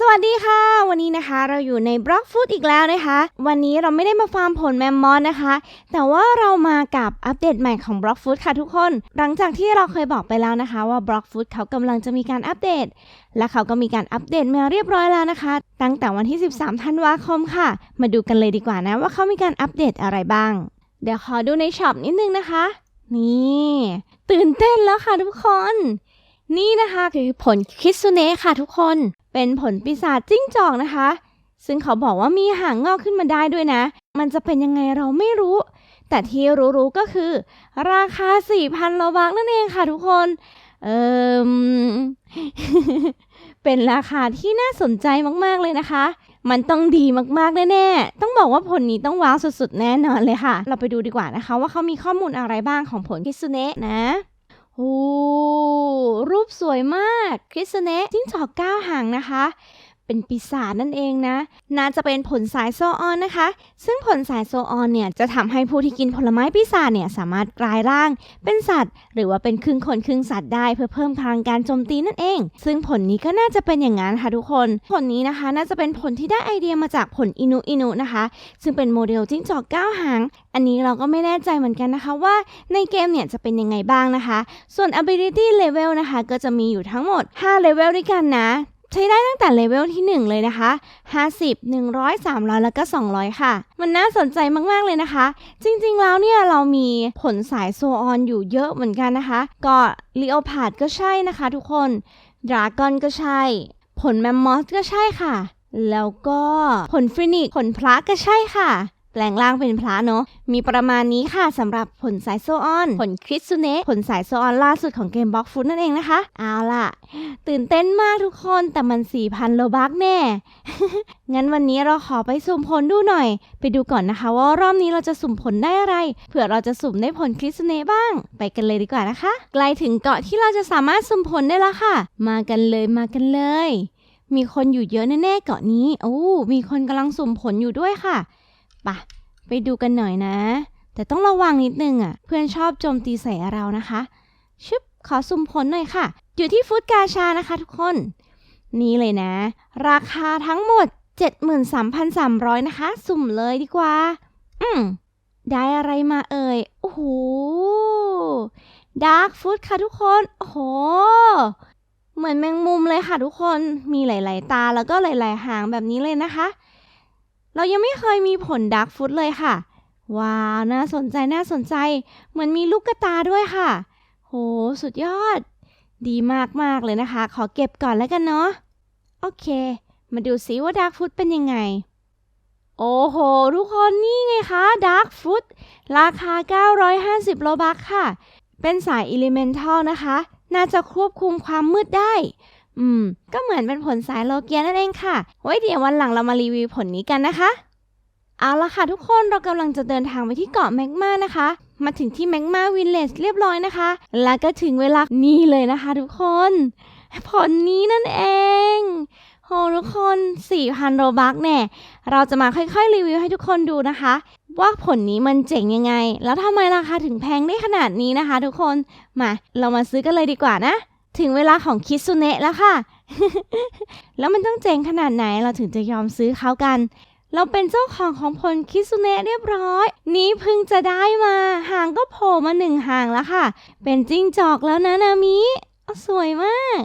สวัสดีค่ะ วันนี้นะคะเราอยู่ในบล็อกฟู้ดอีกแล้วนะคะ วันนี้เราไม่ได้มาฟาร์มผลแมมมอสนะคะ แต่ว่าเรามากับอัปเดตใหม่ของบล็อกฟู้ดค่ะทุกคน หลังจากที่เราเคยบอกไปแล้วนะคะ ว่าบล็อกฟู้ดเขากำลังจะมีการอัปเดต และเขาก็มีการอัปเดตมาเรียบร้อยแล้วนะคะ ตั้งแต่วันที่ 13 ธันวาคมค่ะ มาดูกันเลยดีกว่านะว่าเขามีการอัปเดตอะไรบ้าง เดี๋ยวขอดูในช็อปนิดนึงนะคะ นี่ ตื่นเต้นแล้วค่ะทุกคน นี่นะคะคือผลคิสุเนะค่ะทุกคน เป็นผลปีศาจจิ้งจอกนะคะ ซึ่งเขาบอกว่ามีหางงอกขึ้นมาได้ด้วยนะ มันจะเป็นยังไงเราไม่รู้ แต่ที่รู้ๆก็คือ ราคา 4,000โลบักนั่นเองค่ะทุกคน เอ่มเป็นราคาที่น่าสนใจมากๆเลยนะคะ มันต้องดีมากๆแน่ๆ ต้องบอกว่าผลนี้ต้องว้าวสุดๆ แน่นอนเลยค่ะ เราไปดูดีกว่านะคะ ว่าเขามีข้อมูลอะไรบ้างของผลคิสุเนะนะ โอ้รูปสวยมากคริสเนะจิ้งจอกก้าวหางนะคะ เป็นปีศาจนั่นเองนะ น่าจะเป็นผลสายโซออนนะคะ ซึ่งผลสายโซออนเนี่ยจะทำให้ผู้ที่กินผลไม้ปีศาจเนี่ยสามารถกลายร่าง เป็นสัตว์ หรือว่าเป็นครึ่งคนครึ่งสัตว์ได้เพื่อเพิ่มพลังการโจมตีนั่นเอง ซึ่งผลนี้ก็น่าจะเป็นอย่างนั้นค่ะทุกคน ผลนี้นะคะ น่าจะเป็นผลที่ได้ไอเดียมาจากผลอินุอินุนะคะ ซึ่งเป็นโมเดลจิ้งจอกก้าวหาง อันนี้เราก็ไม่แน่ใจเหมือนกันนะคะว่าในเกมเนี่ยจะเป็นยังไงบ้างนะคะ ส่วน ability level นะคะก็จะมีอยู่ทั้งหมด5 level ด้วยกันนะ ใช้ได้ตั้งแต่เลเวลที่ 1 เลยนะคะ 50 100 300 แล้วก็ 200 ค่ะ มันน่าสนใจมาก ๆ เลยนะคะ จริงๆ แล้วเนี่ยเรามีผลสายโซออนอยู่เยอะเหมือนกันนะคะ ก็ลีโอพาดก็ใช่นะคะทุกคนดราก้อนก็ใช่ ผลแมมมอสก็ใช่ค่ะ แล้วก็ผลฟินิกผลพระก็ใช่ค่ะ แปลงร่างเป็นพระเนาะ มีประมาณนี้ค่ะสำหรับผลสายโซออน ผลคริสซูเนะผลสายโซออนล่าสุดของเกมบล็อกฟุตนั่นเองนะคะ เอาล่ะ ตื่นเต้นมากทุกคนแต่มัน 4,000 โลบักแน่ งั้นวันนี้เราขอไปสุ่มผลดูหน่อย ไปดูก่อนนะคะว่ารอบนี้เราจะสุ่มผลได้อะไร เผื่อเราจะสุ่มได้ผลคริสซูเนะบ้าง ไปกันเลยดีกว่านะคะ ใกล้ถึงเกาะที่เราจะสามารถสุ่มผลได้แล้วค่ะ มากันเลยมากันเลย มีคนอยู่เยอะแน่ๆเกาะนี้ โอ้ มีคนกำลังสุ่มผลอยู่ด้วยค่ะ ปะไปดูกันหน่อยนะ แต่ต้องระวังนิดนึงอะ เพื่อนชอบโจมตีใส่เรานะคะ ชึบขอสุ่มผลหน่อยค่ะ อยู่ที่ฟุตกาชานะคะทุกคน นี่เลยนะ ราคาทั้งหมด 73,300 นะคะ สุ่มเลยดีกว่า อืมได้อะไรมาเอ่ย โอ้โหดาร์กฟุตค่ะทุกคน โอ้โห เหมือนแมงมุมเลยค่ะทุกคน มีหลาย ๆ ตาแล้วก็หลาย ๆ หางแบบนี้เลยนะคะ เรายังไม่เคยมีผลดาร์กฟุตเลยค่ะ ว้าว น่าสนใจน่าสนใจ เหมือนมีลูกกระตาด้วยค่ะ โห สุดยอด ดีมาก ๆ เลยนะคะ ขอเก็บก่อนแล้วกันเนาะ โอเค มาดูซิว่าดาร์กฟุตเป็นยังไง โอ้โห ทุกคนนี่ไงคะดาร์กฟุตราคา 950 โลบัคค่ะ เป็นสายอิเลเมนทัลนะคะ น่าจะควบคุมความมืดได้ อืม ก็เหมือนเป็นผลสายโลเกียนั่นเองค่ะ ไว้เดี๋ยววันหลังเรามารีวิวผลนี้กันนะคะ เอาละค่ะทุกคนเรากำลังจะเดินทางไปที่เกาะแมกมานะคะ มาถึงที่แมกมาวินเลจเรียบร้อยนะคะ แล้วก็ถึงเวลานี่เลยนะคะทุกคน ผลนี้นั่นเองโหทุกคน 4,000 โรบักแน่เราจะมาค่อยๆ รีวิวให้ทุกคนดูนะคะ ว่าผลนี้มันเจ๋งยังไง แล้วทำไมราคาถึงแพงได้ขนาดนี้นะคะ ทุกคน มา เรามาซื้อกันเลยดีกว่านะ ถึงเวลาของคิสุเนะแล้วค่ะ แล้วมันต้องเจ๋งขนาดไหนเราถึงจะยอมซื้อเขากัน เราเป็นเจ้าของของผลคิสุเนะเรียบร้อย นี้พิ่งจะได้มา หางก็โผล่มาหนึ่งหางแล้วค่ะ เป็นจิ้งจอกแล้วนะนามิอ้าวสวยมาก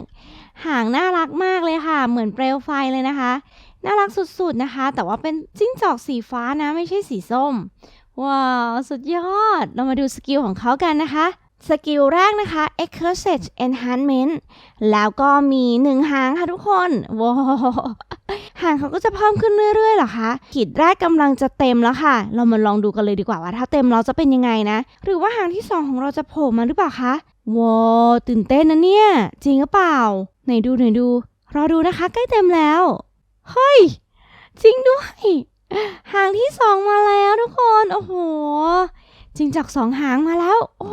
หางน่ารักมากเลยค่ะ เหมือนเปลวไฟเลยนะคะ น่ารักสุดๆนะคะ แต่ว่าเป็นจิ้งจอกสีฟ้านะ ไม่ใช่สีส้ม ว้าว สุดยอด เรามาดูสกิลของเขากันนะคะ สกิลแรกนะคะ Exorcist Enhancement แล้วก็มีหนึ่งหางค่ะทุกคนว้าหางเขาก็จะเพิ่มขึ้นเรื่อยๆหรอคะขีดแรกกำลังจะเต็มแล้วค่ะ เรามาลองดูกันเลยดีกว่าว่า ถ้าเต็มเราจะเป็นยังไงนะ หรือว่าหางที่สองของเราจะโผล่มาหรือเปล่าคะว้าตื่นเต้นนะเนี่ย จริงหรือเปล่า ไหนดูไหนดู รอดูนะคะ ใกล้เต็มแล้ว เฮ้ย จริงด้วย หางที่สองมาแล้วทุกคน โอ้โห จริงจอกสองหางมาแล้ว โอ้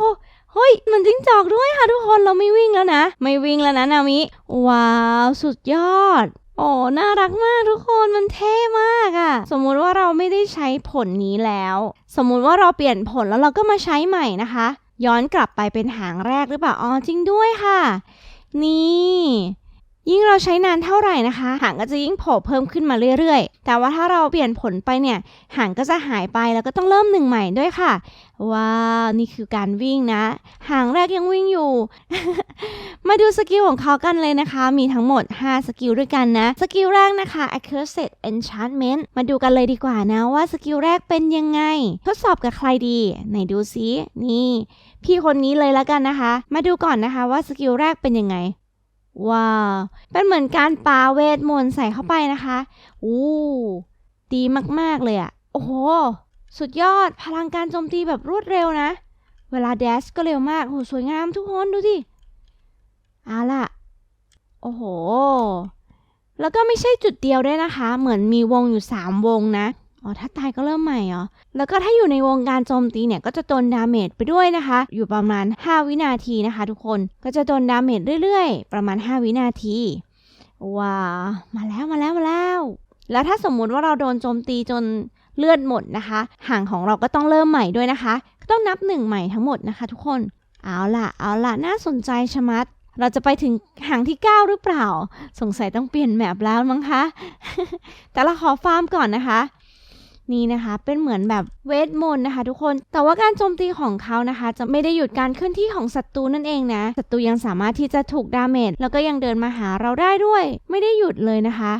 เฮ้ยมันจิ้งจอกด้วยค่ะทุกคนเราไม่วิ่งแล้วนะ ไม่วิ่งแล้วนะนามิ ว้าว สุดยอดโอ้ น่ารักมากทุกคน มันเท่มากอะสมมุติว่าเราไม่ได้ใช้ผลนี้แล้ว สมมุติว่าเราเปลี่ยนผลแล้วเราก็มาใช้ใหม่นะคะ ย้อนกลับไปเป็นหางแรกหรือเปล่า อ๋อ จริงด้วยค่ะ นี่ ยิ่งเราใช้นานเท่าไหร่นะคะ หางก็จะยิ่งโผล่เพิ่มขึ้นมาเรื่อยๆ แต่ว่าถ้าเราเปลี่ยนผลไปเนี่ย หางก็จะหายไปแล้วก็ต้องเริ่มหนึ่งใหม่ด้วยค่ะ ว้าว นี่คือการวิ่งนะ หางแรกยังวิ่งอยู่ มาดูสกิลของเขากันเลยนะคะ มีทั้งหมด 5 สกิลด้วยกันนะ สกิลแรกนะคะ Accursed Enchantment มาดูกันเลยดีกว่านะว่าสกิลแรกเป็นยังไง ทดสอบกับใครดีไหนดูซินี่พี่คนนี้เลยแล้วกันนะคะ มาดูก่อนนะคะว่าสกิลแรกเป็นยังไง ว้าว เป็นเหมือนการปาเวทมนต์ใส่เข้าไปนะคะอู้ดีมากๆเลยอะโอ้โห สุดยอดพลังการโจมตีแบบรวดเร็วนะ เวลาแดชก็เร็วมากโอ้โหสวยงามทุกคนดูดิเอาล่ะ โอ้โห แล้วก็ไม่ใช่จุดเดียวด้วยนะคะ เหมือนมีวงอยู่ 3 วงนะ อ๋อถ้าตายก็เริ่มใหม่เหรอ แล้วก็ถ้าอยู่ในวงการโจมตีเนี่ย ก็จะโดนดาเมจไปด้วยนะคะ อยู่ประมาณ 5 วินาทีนะคะ ทุกคนก็จะโดนดาเมจเรื่อยๆ ประมาณ 5 วินาทีว้าวมาแล้วมาแล้วมาแล้ว แล้วถ้าสมมุติว่าเราโดนโจมตีจนเลือดหมดนะคะ ห่างของเราก็ต้องเริ่มใหม่ด้วยนะคะก็ต้องนับหนึ่งใหม่ทั้งหมดนะคะ ทุกคนเอาล่ะเอาล่ะน่าสนใจชะมัด เราจะไปถึงห่างที่ 9 หรือเปล่า สงสัยต้องเปลี่ยนแมปแล้วมั้งคะ แต่เราขอฟาร์มก่อนนะคะ นี่นะคะ เป็นเหมือนแบบเวทมนต์นะคะ ทุกคน แต่ว่าการโจมตีของเขานะคะ จะไม่ได้หยุดการเคลื่อนที่ของศัตรูนั่นเองนะศัตรูยังสามารถที่จะถูกดาเมจแล้วก็ยังเดินมาหาเราได้ด้วย ไม่ได้หยุดเลยนะคะ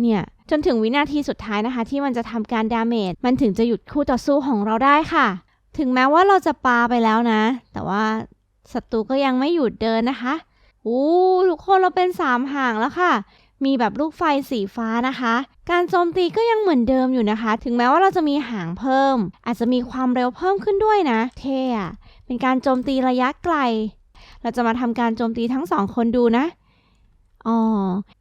เนี่ยจนถึงวินาทีสุดท้ายนะคะ ที่มันจะทำการดาเมจมันถึงจะหยุดคู่ต่อสู้ของเราได้ค่ะ ถึงแม้ว่าเราจะปาไปแล้วนะ แต่ว่าศัตรูก็ยังไม่หยุดเดินนะคะอู้ทุกคนเราเป็นสามห่างแล้วค่ะ มีแบบลูกไฟสีฟ้านะคะ การโจมตีก็ยังเหมือนเดิมอยู่นะคะ ถึงแม้ว่าเราจะมีหางเพิ่ม อาจจะมีความเร็วเพิ่มขึ้นด้วยนะ เท่อะเป็นการโจมตีระยะไกล เราจะมาทำการโจมตีทั้งสองคนดูนะอ๋อ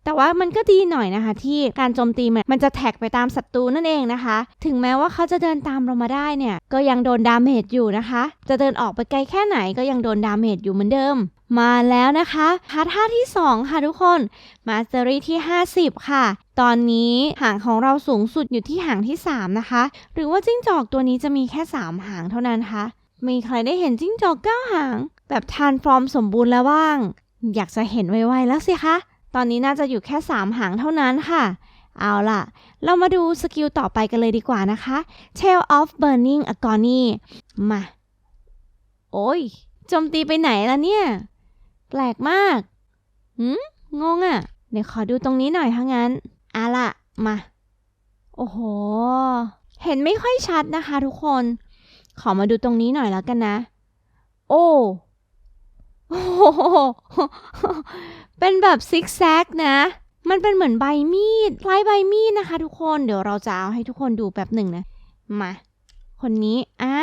แต่ว่ามันก็ดีหน่อยนะคะ ที่การโจมตีมันมันจะแท็กไปตามศัตรูนั่นเองนะคะ ถึงแม้ว่าเขาจะเดินตามเรามาได้เนี่ย ก็ยังโดนดาเมจอยู่นะคะ จะเดินออกไปไกลแค่ไหนก็ยังโดนดาเมจอยู่เหมือนเดิม มาแล้วนะคะพาร์ทท่าที่ 2 ค่ะทุกคนมาสเตอรี่ที่ 50 ค่ะ ตอนนี้หางของเราสูงสุดอยู่ที่หางที่ 3 นะคะ หรือว่าจิ้งจอกตัวนี้จะมีแค่ 3 หางเท่านั้นคะมีใครได้เห็นจิ้งจอก9หาง แบบทานฟอร์มสมบูรณ์แล้วบ้าง อยากจะเห็นไวๆแล้วสิคะ ตอนนี้น่าจะอยู่แค่ 3 หางเท่านั้นค่ะ เอาล่ะ เรามาดูสกิลต่อไปกันเลยดีกว่านะคะ Tail of Burning Agony มา โอ้ยโจมตีไปไหนล่ะเนี่ย แปลกมากหืมงงอะ่ะ เดี๋ยวขอดูตรงนี้หน่อยถ้างั้นอาล่ะมา โอ้โห เห็นไม่ค่อยชัดนะคะทุกคน ขอมาดูตรงนี้หน่อยแล้วกันนะ โอ้โอ้โหเป็นแบบซิกแซกนะ มันเป็นเหมือนใบมีดคล้ายใบมีดนะคะ ทุกคน เดี๋ยวเราจะเอาให้ทุกคนดูแป๊บหนึ่งนะ มา คนนี้ อ่า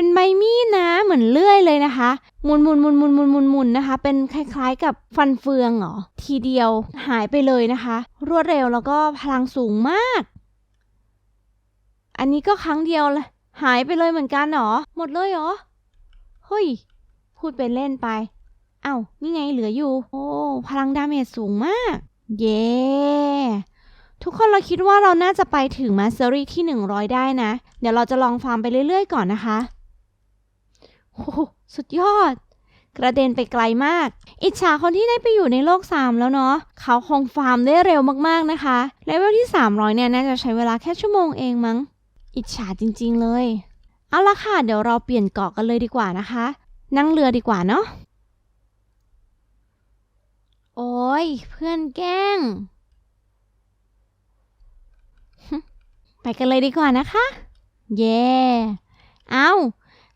เป็นใบมีดนะเหมือนเลื่อยเลยนะคะหมุนหมุนหมุนหมุนหมุนหมุนหมุนนะคะ เป็นคล้ายๆกับฟันเฟืองเหรอทีเดียวหายไปเลยนะคะ รวดเร็วแล้วก็พลังสูงมาก อันนี้ก็ครั้งเดียวเลยหายไปเลยเหมือนกันเหรอหมดเลยเหรอเฮ้ยพูดเป็นเล่นไปเอ้านี่ไงเหลืออยู่ โอ้พลังดาเมจสูงมาก เย้ทุกคนเราคิดว่าเราน่าจะไปถึงมาสเตอรี่ที่ 100 ได้นะ เดี๋ยวเราจะลองฟาร์มไปเรื่อยๆก่อนนะคะ โอ้สุดยอด กระเด็นไปไกลมาก อิจฉาคนที่ได้ไปอยู่ในโลก 3 แล้วเนาะ เขาคงฟาร์มได้เร็วมากๆนะคะ เลเวลที่ 300 เนี่ย น่าจะใช้เวลาแค่ชั่วโมงเองมั้ง อิจฉาจริงๆเลย เอาละค่ะ เดี๋ยวเราเปลี่ยนเกาะกันเลยดีกว่านะคะ นั่งเรือดีกว่าเนาะ โอ้ย เพื่อนแกล้ง ไปกันเลยดีกว่านะคะ เย่เอา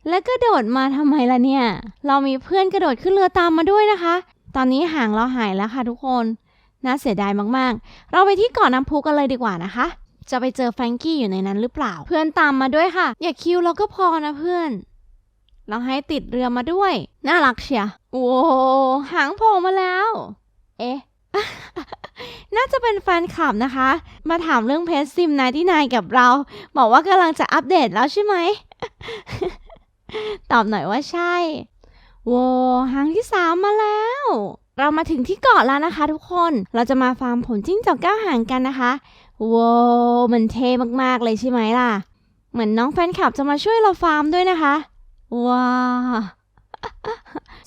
แล้วก็โดดมาทำไมล่ะเนี่ย เรามีเพื่อนกระโดดขึ้นเรือตามมาด้วยนะคะ ตอนนี้ห่างเราหายแล้วค่ะทุกคน น่าเสียดายมากๆ เราไปที่เกาะน้ำพุกันเลยดีกว่านะคะ จะไปเจอแฟรงกี้อยู่ในนั้นหรือเปล่า เพื่อนตามมาด้วยค่ะ อย่าคิวเราก็พอนะเพื่อน เราให้ติดเรือมาด้วย น่ารักเชียโอ้หางโผล่มาแล้ว เอ๊ะ น่าจะเป็นแฟนคลับนะคะ มาถามเรื่องเพจซิมนายที่นายกับเรา บอกว่ากำลังจะอัปเดตแล้วใช่ไหม ตอบหน่อยว่าใช่โว้หางที่สามมาแล้ว เรามาถึงที่เกาะแล้วนะคะ ทุกคนเราจะมาฟาร์มผลจิ้งจอกก้าหางกันนะคะโว้มันเท่มากๆเลยใช่ไหมล่ะ เหมือนน้องแฟนคลับจะมาช่วยเราฟาร์มด้วยนะคะว้าว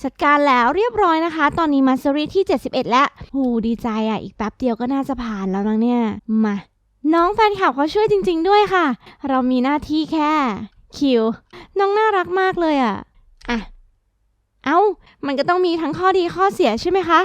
จัดการแล้วเรียบร้อยนะคะ ตอนนี้มาสเตอรี่ที่ 71 แล้วหูดีใจอะ อีกแป๊บเดียวก็น่าจะผ่านแล้วนะเนี่ย มา น้องแฟนคลับเขาช่วยจริง ๆ ด้วยค่ะ เรามีหน้าที่แค่คิว น้องน่ารักมากเลยอะ อะ เอ้า มันก็ต้องมีทั้งข้อดีข้อเสียใช่ไหมคะ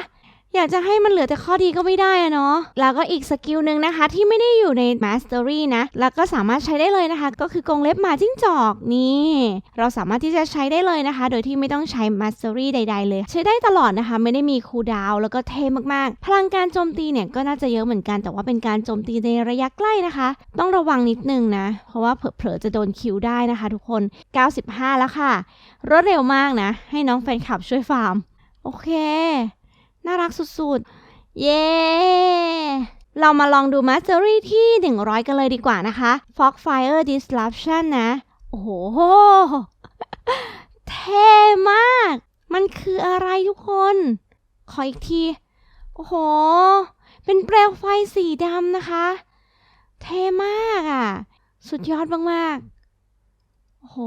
อยากจะให้มันเหลือแต่ข้อดีก็ไม่ได้อะเนาะ แล้วก็อีกสกิลหนึ่งนะคะที่ไม่ได้อยู่ใน Mastery นะ แล้วก็สามารถใช้ได้เลยนะคะ ก็คือกรงเล็บหมาจิ้งจอกนี่ เราสามารถที่จะใช้ได้เลยนะคะ โดยที่ไม่ต้องใช้ Mastery ใด ๆ เลย ใช้ได้ตลอดนะคะ ไม่ได้มีคูลดาวน์แล้วก็เท่มากๆ พลังการโจมตีเนี่ยก็น่าจะเยอะเหมือนกัน แต่ว่าเป็นการโจมตีในระยะใกล้นะคะ ต้องระวังนิดนึงนะ เพราะว่าเผลอๆจะโดนคิวได้นะคะ ทุกคน 95 แล้วค่ะ รวดเร็วมากนะ ให้น้องแฟนคลับช่วยฟาร์ม โอเค น่ารักสุดๆ เย้ เรามาลองดู Mastery ที่ 100 กันเลยดีกว่านะคะ Fogfire Disruption นะ โอ้โห เท่มาก มันคืออะไรทุกคน ขออีกที โอ้โห เป็นเปลวไฟสีดำนะคะ เท่มากอะ่ะ สุดยอดมากๆ โอ้โห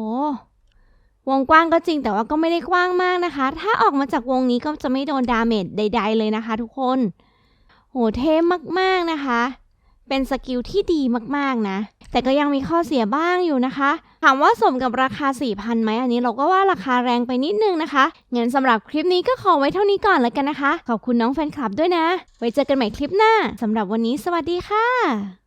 วงกว้างก็จริงแต่ว่าก็ไม่ได้กว้างมากนะคะ ถ้าออกมาจากวงนี้ก็จะไม่โดนดาเมจใด ๆ เลยนะคะ ทุกคน โหเท่มากๆนะคะ เป็นสกิลที่ดีมากๆนะ แต่ก็ยังมีข้อเสียบ้างอยู่นะคะ ถามว่าสมกับราคา 4,000ไหมอันนี้เราก็ว่าราคาแรงไปนิดนึงนะคะ งั้นสำหรับคลิปนี้ก็ขอไว้เท่านี้ก่อนแล้วกันนะคะ ขอบคุณน้องแฟนคลับด้วยนะ ไว้เจอกันใหม่คลิปหน้าสำหรับวันนี้สวัสดีค่ะ